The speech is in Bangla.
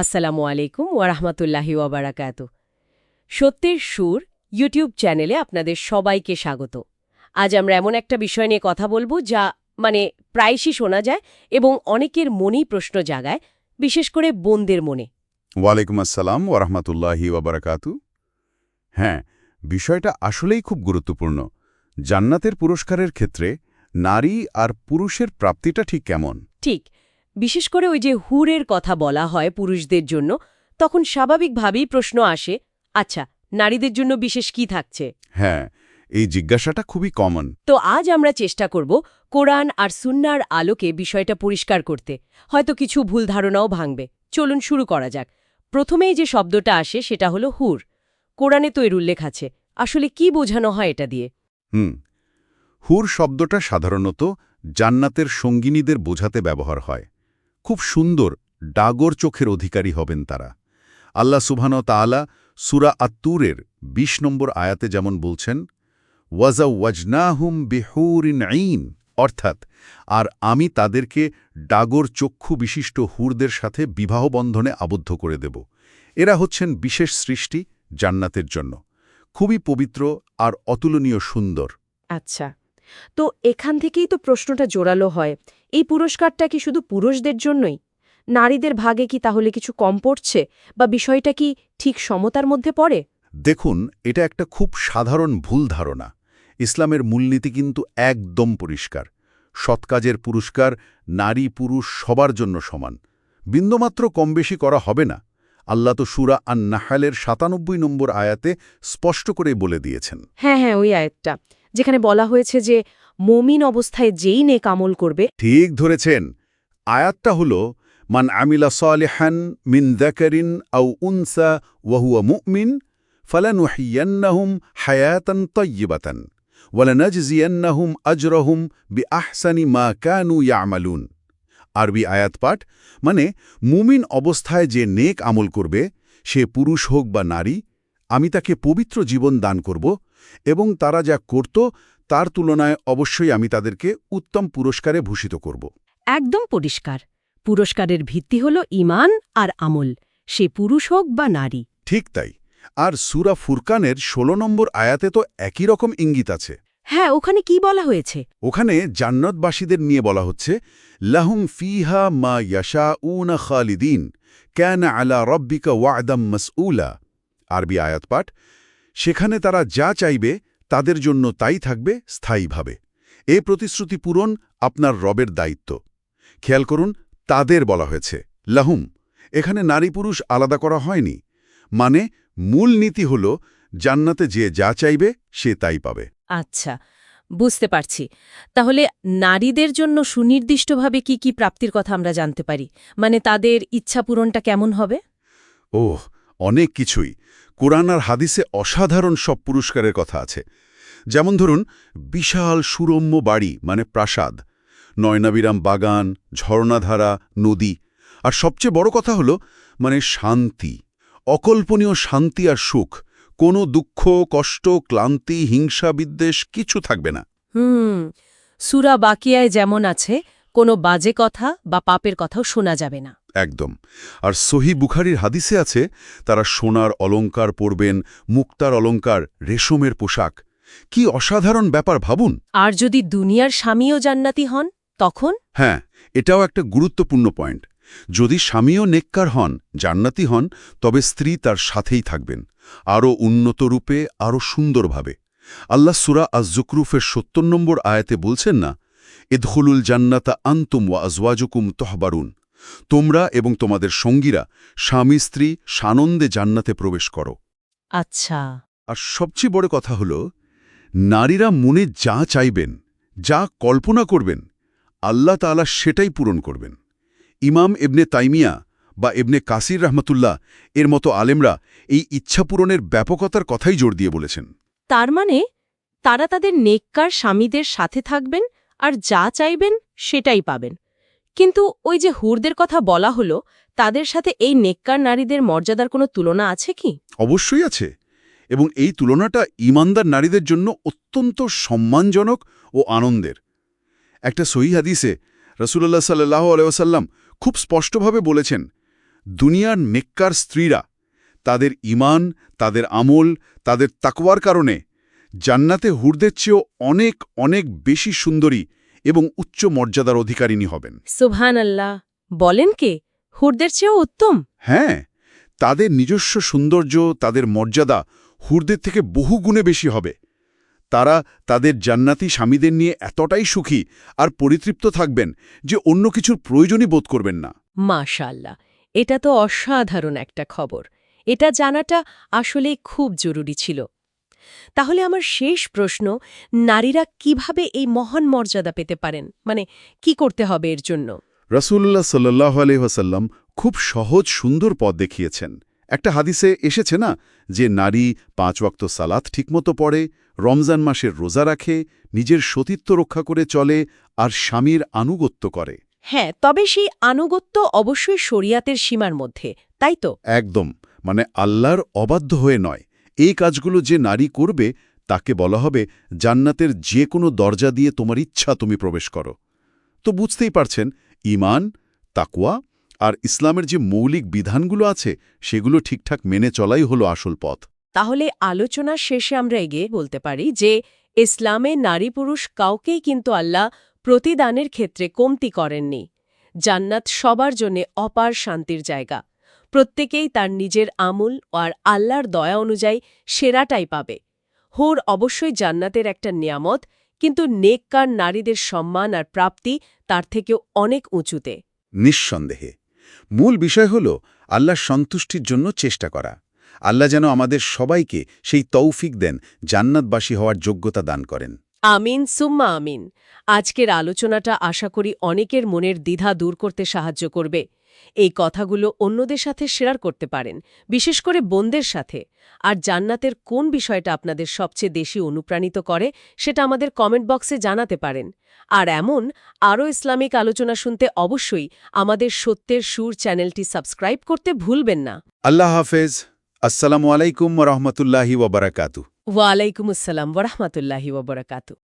আসসালামু আলাইকুম ওয়ারাহমাতুল্লাহি ওয়াবারাকাতু সত্যের সুর ইউটিউব চ্যানেলে আপনাদের সবাইকে স্বাগত। আজ আমরা এমন একটা বিষয় নিয়ে কথা বলব যা মানে প্রায়শই শোনা যায় এবং অনেকের মনেই প্রশ্ন জাগায় বিশেষ করে বোনদের মনে। ওয়ালাইকুম আসসালাম ওরহমতুল্লাহি ওবরাকাতু হ্যাঁ বিষয়টা আসলেই খুব গুরুত্বপূর্ণ। জান্নাতের পুরস্কারের ক্ষেত্রে নারী আর পুরুষের প্রাপ্তিটা ঠিক কেমন? ঠিক বিশেষ করে ওই যে হুরের কথা বলা হয় পুরুষদের জন্য তখন স্বাভাবিকভাবেই প্রশ্ন আসে আচ্ছা নারীদের জন্য বিশেষ কি থাকছে? হ্যাঁ এই জিজ্ঞাসাটা খুবই কমন। তো আজ আমরা চেষ্টা করব কোরআন আর সুন্নার আলোকে বিষয়টা পরিষ্কার করতে। হয়তো কিছু ভুল ধারণাও ভাঙবে। চলুন শুরু করা যাক। প্রথমেই যে শব্দটা আসে সেটা হলো হুর। কোরআনে তো এর উল্লেখ আছে। আসলে কি বোঝানো হয় এটা দিয়ে? হুম হুর শব্দটা সাধারণত জান্নাতের সঙ্গিনীদের বোঝাতে ব্যবহার হয়। খুব সুন্দর ডাগর চোখের অধিকারী হবেন তারা। আল্লাহ সুবহান তাআলা সুরা আত্তুরের ২০ নম্বর আয়াতে যেমন বলছেন ওয়াজা ওয়াজনাহুম বিহুরিন আইন অর্থাৎ, আর আমি তাদেরকে ডাগর চক্ষু বিশিষ্ট হুরদের সাথে বিবাহ বন্ধনে আবদ্ধ করে দেব। এরা হচ্ছেন বিশেষ সৃষ্টি জান্নাতের জন্য। খুবই পবিত্র আর অতুলনীয় সুন্দর। আচ্ছা। তো এখান থেকেই তো প্রশ্নটা জোরালো হয় এই পুরস্কারটা কি শুধু পুরুষদের জন্যই? নারীদের ভাগে কি তাহলে কিছু কম পড়ছে? বা বিষয়টা কি ঠিক সমতার মধ্যে পড়ে? দেখুন এটা একটা খুব সাধারণ ভুল ধারণা। ইসলামের মূলনীতি কিন্তু একদম পরিষ্কার। সৎকাজের পুরস্কার নারী পুরুষ সবার জন্য সমান। বিন্দুমাত্র কম বেশি করা হবে না। আল্লাহ তো সুরা আন নাহালের সাতানব্বই নম্বর আয়াতে স্পষ্ট করে বলে দিয়েছেন। হ্যাঁ হ্যাঁ ওই আয়াতটা। যেখানে বলা হয়েছে যে, মমিন অবস্থায় যেই নেক আমল করবে। ঠিক ধরেছেন। আয়াতটা হল, মান আমিলা সালেহান মিন দাকারিন আউ উনসা ওয়াহুয়া মুমিন, ফলানুহিয়ান্নাহুম হায়াতান তয়্যিবাতান ওয়ালানাজজিয়ান্নাহুম আজরহুম বি আহসানি মা কানু ইয়ামালুন। আরবি আয়াত পাঠ মানে মুমিন অবস্থায় যে নেক আমল করবে, সে পুরুষ হোক বা নারী আমি তাকে পবিত্র জীবন দান করব এবং তারা যা করত তার তুলনায় অবশ্যই আমি তাদেরকে উত্তম পুরস্কারে ভূষিত করব। একদম পরিষ্কার। পুরস্কারের ভিত্তি হল ইমান আর আমল সে পুরুষ হোক বা নারী। ঠিক তাই। আর সুরা ফুরকানের ১৬ নম্বর আয়াতে তো একই রকম ইঙ্গিত আছে। হ্যাঁ ওখানে কি বলা হয়েছে? ওখানে জান্নাতবাসীদের নিয়ে বলা হচ্ছে লাহুম ফিহা মা ইয়াশা উনা খালিদিন ক্যান আলা রব্বিকা ওয়াদাম মাসউলা। আরবি আয়াত পাঠ সেখানে তারা যা চাইবে তাদের জন্য তাই থাকবে স্থায়ীভাবে। এ প্রতিশ্রুতি পূরণ আপনার রবের দায়িত্ব। খেয়াল করুন তাদের বলা হয়েছে লাহুম এখানে নারী পুরুষ আলাদা করা হয়নি মানে মূল নীতি হল জান্নাতে যে যা চাইবে সে তাই পাবে। আচ্ছা বুঝতে পারছি। তাহলে নারীদের জন্য সুনির্দিষ্টভাবে কি কি প্রাপ্তির কথা আমরা জানতে পারি? মানে তাদের ইচ্ছা পূরণটা কেমন হবে? ওহ অনেক কিছুই। কোরআন আর হাদিসে অসাধারণ সব পুরস্কারের কথা আছে। যেমন ধরুন, বিশাল সুরম্য বাড়ি মানে প্রাসাদ। নয়নাবিরাম বাগান, ঝর্ণাধারা, নদী। আর সবচেয়ে বড় কথা হলো মানে শান্তি। অকল্পনীয় শান্তি আর সুখ। কোনো দুঃখ, কষ্ট, ক্লান্তি, হিংসা, বিদ্বেষ কিছু থাকবে না। হুম, সুরা বাকিয়ায় যেমন আছে কোনো বাজে কথা বা পাপের কথাও শোনা যাবে না। একদম। আর সহি বুখারির হাদিসে আছে তারা সোনার অলঙ্কার পরবেন মুক্তার অলঙ্কার রেশমের পোশাক। কি অসাধারণ ব্যাপার ভাবুন। আর যদি দুনিয়ার স্বামীও জান্নাতি হন তখন? হ্যাঁ এটাও একটা গুরুত্বপূর্ণ পয়েন্ট। যদি স্বামীও নেককার হন জান্নাতি হন তবে স্ত্রী তার সাথেই থাকবেন। আরও উন্নত রূপে আরও সুন্দরভাবে। আল্লাহ সুরা আজজুকরুফের সত্তর নম্বর আয়াতে বলছেন না এদখুলুল জান্নাতা আন্তুম ওয়া আজওয়াজুকুম তহবারুন। তোমরা এবং তোমাদের সঙ্গীরা স্বামী স্ত্রী সানন্দে জান্নাতে প্রবেশ করো। আচ্ছা। আর সবচেয়ে বড় কথা হল নারীরা মনে যা চাইবেন যা কল্পনা করবেন আল্লাহ তাআলা সেটাই পূরণ করবেন। ইমাম এবনে তাইমিয়া বা এবনে কাসির রহমতুল্লাহ এর মতো আলেমরা এই ইচ্ছা পূরণের ব্যাপকতার কথাই জোর দিয়ে বলেছেন। তার মানে তারা তাদের নেককার স্বামীদের সাথে থাকবেন আর যা চাইবেন সেটাই পাবেন। কিন্তু ওই যে হুরদের কথা বলা হলো, তাদের সাথে এই নেককার নারীদের মর্যাদার কোনো তুলনা আছে কি? অবশ্যই আছে। এবং এই তুলনাটা ইমানদার নারীদের জন্য অত্যন্ত সম্মানজনক ও আনন্দের। একটা সহি হাদিসে রসুল্লাহ সাল্লাহ আলাইসাল্লাম খুব স্পষ্টভাবে বলেছেন, দুনিয়ার নেককার স্ত্রীরা তাদের ইমান তাদের আমল, তাদের তাকওয়ার কারণে জান্নাতে হুরদের চেয়েও অনেক অনেক বেশি সুন্দরী এবং উচ্চ মর্যাদার অধিকারিণী হবেন। সুবহান আল্লাহ বলেন কে? হুরদের চেয়েও উত্তম? হ্যাঁ তাদের নিজস্ব সৌন্দর্য তাদের মর্যাদা হুরদের থেকে বহু গুণে বেশি হবে। তারা তাদের জান্নাতি স্বামীদের নিয়ে এতটাই সুখী আর পরিতৃপ্ত থাকবেন যে অন্য কিছুর প্রয়োজনই বোধ করবেন না। মাশাল্লাহ এটা তো অসাধারণ একটা খবর। এটা জানাটা আসলে খুব জরুরি ছিল। তাহলে আমার শেষ প্রশ্ন নারীরা কীভাবে এই মহান মর্যাদা পেতে পারেন? মানে কি করতে হবে এর জন্য? রসুল্লাহ সাল্লাহ আলহাসাল্লাম খুব সহজ সুন্দর পথ দেখিয়েছেন। একটা হাদিসে এসেছে না যে নারী পাঁচ ওয়াক্ত সালাত ঠিকমতো পড়ে রমজান মাসের রোজা রাখে নিজের সতীত্ব রক্ষা করে চলে আর স্বামীর আনুগত্য করে। হ্যাঁ তবে সেই আনুগত্য অবশ্যই শরিয়াতের সীমার মধ্যে তাই তো? একদম মানে আল্লাহর অবাধ্য হয়ে নয়। এই কাজগুলো যে নারী করবে, তাকে বলা হবে জান্নাতের যে কোনো দরজা দিয়ে তোমার ইচ্ছা তুমি প্রবেশ করো। তো বুঝতেই পারছেন ইমান তাকুয়া আর ইসলামের যে মৌলিক বিধানগুলো আছে, সেগুলো ঠিকঠাক মেনে চলাই হলো আসল পথ। তাহলে আলোচনার শেষে আমরা এগিয়ে বলতে পারি যে, ইসলামে নারী পুরুষ কাউকেই কিন্তু আল্লাহ প্রতিদানের ক্ষেত্রে কমতি করেননি। জান্নাত সবার জন্যে অপার শান্তির জায়গা। প্রত্যেকেই তার নিজের আমূল আর আল্লাহর দয়া অনুযায়ী সেরাটাই পাবে। হোর অবশ্যই জান্নাতের একটা নিয়ামত কিন্তু নেককার নারীদের সম্মান আর প্রাপ্তি তার থেকেও অনেক উঁচুতে। নিঃসন্দেহে। মূল বিষয় হল আল্লাহর সন্তুষ্টির জন্য চেষ্টা করা। আল্লাহ যেন আমাদের সবাইকে সেই তৌফিক দেন জান্নাতবাসী হওয়ার যোগ্যতা দান করেন। আমিন সুম্মা আমিন। আজকের আলোচনাটা আশা করি অনেকের মনের দ্বিধা দূর করতে সাহায্য করবে। এই কথাগুলো অন্যদের সাথে শেয়ার করতে পারেন বিশেষ করে বোনদের সাথে। আর জান্নাতের কোন বিষয়টা আপনাদের সবচেয়ে বেশি অনুপ্রাণিত করে সেটা আমাদের কমেন্ট বক্সে জানাতে পারেন। আর এমন আরও ইসলামিক আলোচনা শুনতে অবশ্যই আমাদের সত্যের সুর চ্যানেলটি সাবস্ক্রাইব করতে ভুলবেন না। আল্লাহ হাফেজ। আসসালামু আলাইকুম রহমতুল্লাহি ওবরাকাতু ওয়ালাইকুম আসসালাম ওরহমতুল্লাহি ওবরাকাতু